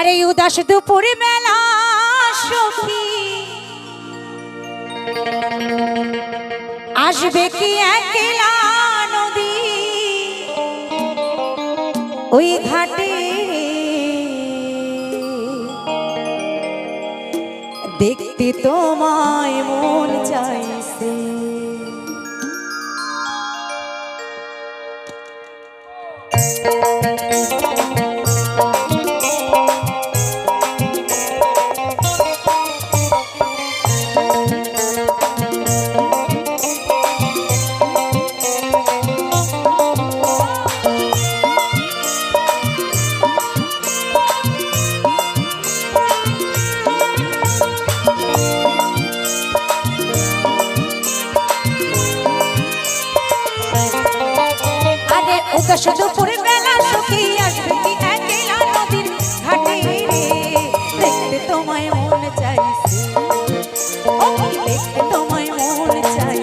আরে উদাস দুপুর মেলা সখী আসবে কি ওই ঘাটে দেখতে তোমায় মন চাইছে দশ দুপুর বেলা সখী আসবে কি একলা নদীর ঘাটে রে? দেখতে তোমায় মন চাইছে। দেখতে তোমায় মন চাই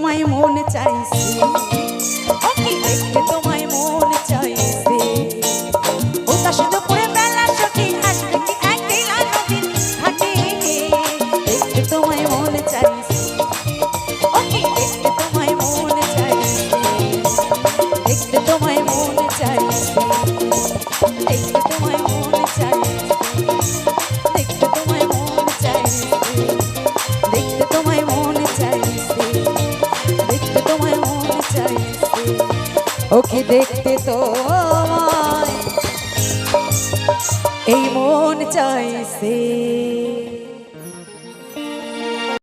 তোমায় মন চাইছি। ওকে দেখতে তো এই মন চাইছে।